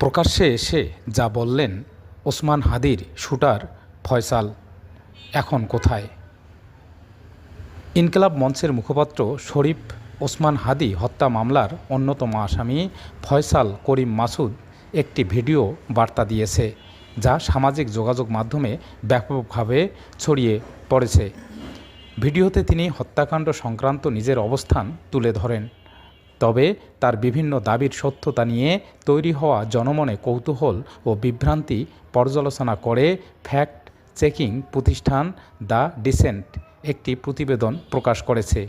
প্রকাশ্যে এসে যা বললেন ওসমান হাদির শুটার ফয়সাল, এখন কোথায়? ইনকলাব মঞ্চের মুখপাত্র শরীফ ওসমান হাদি হত্যা মামলার অন্যতম আসামি ফয়সাল করিম মাসুদ একটি ভিডিও বার্তা দিয়েছে, যা সামাজিক যোগাযোগ মাধ্যমে ব্যাপকভাবে ছড়িয়ে পড়েছে। ভিডিওতে তিনি হত্যাকাণ্ড সংক্রান্ত নিজের অবস্থান তুলে ধরেন। তবে তার বিভিন্ন দাবির সত্যতা নিয়ে তৈরি হওয়া জনমনে কৌতূহল ও বিভ্রান্তি পর্যালোচনা করে ফ্যাক্ট চেকিং প্রতিষ্ঠান দ্য ডিসেন্ট একটি প্রতিবেদন প্রকাশ করেছে।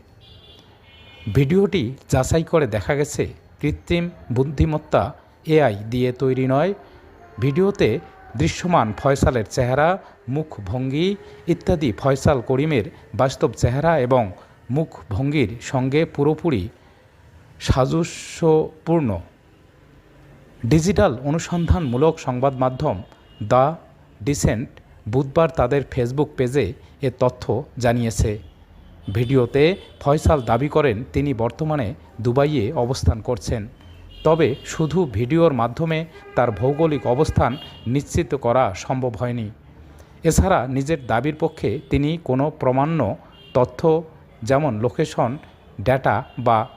ভিডিওটি যাচাই করে দেখা গেছে, কৃত্রিম বুদ্ধিমত্তা এআই দিয়ে তৈরি নয়, ভিডিওতে দৃশ্যমান ফয়সালের চেহারা মুখভঙ্গি ইত্যাদি ফয়সাল করিমের বাস্তব চেহারা এবং মুখভঙ্গির সঙ্গে পুরোপুরি সাজস্যপূর্ণ। ডিজিটাল অনুসন্ধানমূলক সংবাদ মাধ্যম দ্য ডিসেন্ট বুধবার তাদের ফেসবুক পেজে এ তথ্য জানিয়েছে। ভিডিওতে ফয়সাল দাবি করেন, তিনি বর্তমানে দুবাইয়ে অবস্থান করছেন। তবে শুধু ভিডিওর মাধ্যমে তার ভৌগোলিক অবস্থান নিশ্চিত করা সম্ভব হয়নি। এছাড়া নিজের দাবির পক্ষে তিনি কোনো প্রমাণ্য তথ্য, যেমন লোকেশন, ডেটা বা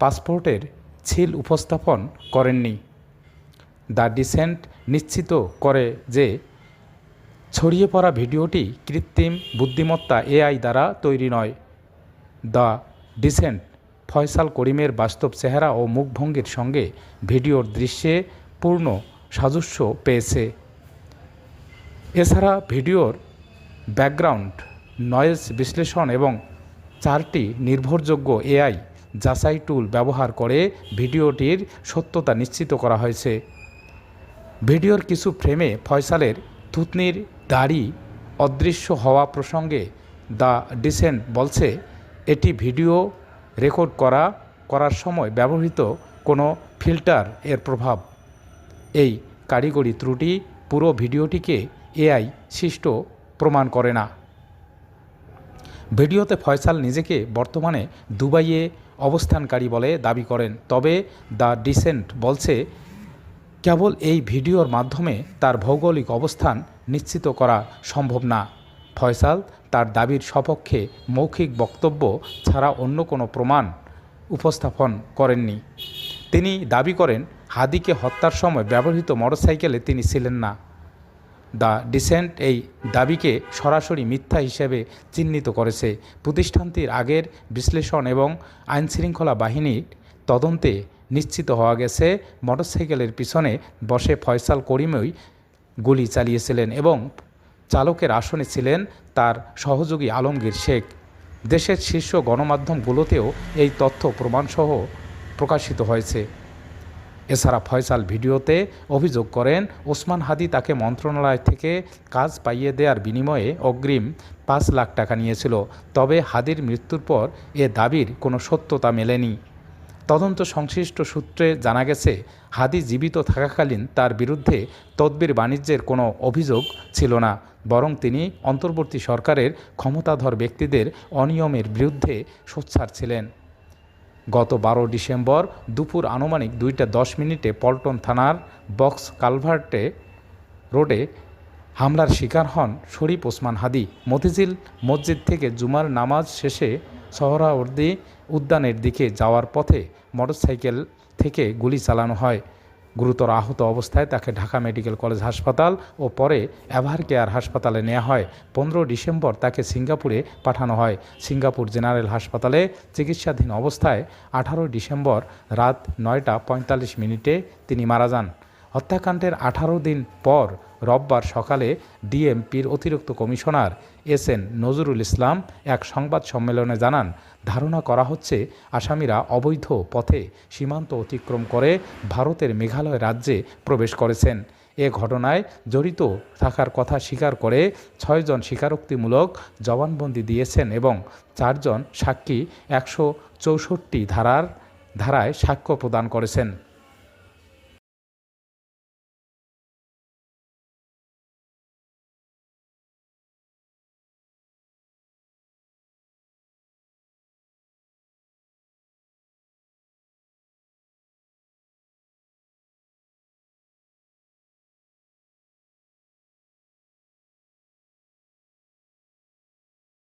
পাসপোর্টের ছিল উপস্থাপন করেননি। দ্য ডিসেন্ট নিশ্চিত করে যে ছড়িয়ে পড়া ভিডিওটি কৃত্রিম বুদ্ধিমত্তা এআই দ্বারা তৈরি নয়। দ্য ডিসেন্ট ফয়সাল করিমের বাস্তব চেহারা ও মুখভঙ্গির সঙ্গে ভিডিওর দৃশ্যে পূর্ণ সাজস্য পেয়েছে। এছাড়া ভিডিওর ব্যাকগ্রাউন্ড, নয়েজ বিশ্লেষণ এবং চারটি নির্ভরযোগ্য এআই যাচাই টুল ব্যবহার করে ভিডিওটির সত্যতা নিশ্চিত করা হয়েছে। ভিডিওর কিছু ফ্রেমে ফয়সালের থুতনির দাড়ি অদৃশ্য হওয়া প্রসঙ্গে দ্য ডিসেন্ট বলছে, এটি ভিডিও রেকর্ড করা, করার সময় ব্যবহৃত কোনো ফিল্টার এর প্রভাব। এই কারিগরি ত্রুটি পুরো ভিডিওটিকে এআই সৃষ্ট প্রমাণ করে না। ভিডিওতে ফয়সাল নিজেকে বর্তমানে দুবাইয়ে অবস্থানকারী বলে দাবি করেন। তবে দ্য ডিসেন্ট বলছে, কেবল এই ভিডিওর মাধ্যমে তার ভৌগোলিক অবস্থান নিশ্চিত করা সম্ভব না। ফয়সাল তার দাবির সপক্ষে মৌখিক বক্তব্য ছাড়া অন্য কোনো প্রমাণ উপস্থাপন করেননি। তিনি দাবি করেন, হাদিকে হত্যার সময় ব্যবহৃত মোটরসাইকেলে তিনি ছিলেন না। দ্য ডিসেন্ট এই দাবিকে সরাসরি মিথ্যা হিসেবে চিহ্নিত করেছে। প্রতিষ্ঠানটির আগের বিশ্লেষণ এবং আইনশৃঙ্খলা বাহিনীর তদন্তে নিশ্চিত হওয়া গেছে, মোটরসাইকেলের পিছনে বসে ফয়সাল করিমই গুলি চালিয়েছিলেন এবং চালকের আসনে ছিলেন তার সহযোগী আলমগীর শেখ। দেশের শীর্ষ গণমাধ্যমগুলোতেও এই তথ্য প্রমাণসহ প্রকাশিত হয়েছে। এছাড়া ফয়সাল ভিডিওতে অভিযোগ করেন, ওসমান হাদি তাকে মন্ত্রণালয় থেকে কাজ পাইয়ে দেওয়ার বিনিময়ে অগ্রিম পাঁচ লাখ টাকা নিয়েছিল। তবে হাদির মৃত্যুর পর এ দাবির কোনো সত্যতা মেলেনি। তদন্ত সংশ্লিষ্ট সূত্রে জানা গেছে, হাদি জীবিত থাকাকালীন তার বিরুদ্ধে তদবির বাণিজ্যের কোনো অভিযোগ ছিল না, বরং তিনি অন্তর্বর্তী সরকারের ক্ষমতাধর ব্যক্তিদের অনিয়মের বিরুদ্ধে সোচ্চার ছিলেন। গত বারো ডিসেম্বর দুপুর আনুমানিক দুইটা দশ মিনিটে পল্টন থানার বক্স কালভার্টে রোডে হামলার শিকার হন শরীফ ওসমান হাদি। মতিঝিল মসজিদ থেকে জুমার নামাজ শেষে সহরাওয়ার্দি উদ্যানের দিকে যাওয়ার পথে মোটরসাইকেল থেকে গুলি চালানো হয়। গুরুতর আহত অবস্থায় তাকে ঢাকা মেডিকেল কলেজ হাসপাতাল ও পরে এভার কেয়ার হাসপাতালে নেওয়া হয়। পনেরো ডিসেম্বর তাকে সিঙ্গাপুরে পাঠানো হয়। সিঙ্গাপুর জেনারেল হাসপাতালে চিকিৎসাধীন অবস্থায় আঠারো ডিসেম্বর রাত নয়টা পঁয়তাল্লিশ মিনিটে তিনি মারা যান। হত্যাকাণ্ডের আঠারো দিন পর রোববার সকালে ডিএমপির অতিরিক্ত commissioner S N Nazrul Islam এক সংবাদ সম্মেলনে জানান, ধারণা করা হচ্ছে আসামিরা অবৈধ পথে সীমান্ত অতিক্রম করে ভারতের মেঘালয় রাজ্যে প্রবেশ করেছেন। এ ঘটনায় জড়িত থাকার কথা স্বীকার করে ছয়জন স্বীকারোক্তিমূলক জবানবন্দি দিয়েছেন এবং চারজন সাক্ষী একশো চৌষট্টি ধারার, ধারায় সাক্ষ্য প্রদান করেছেন।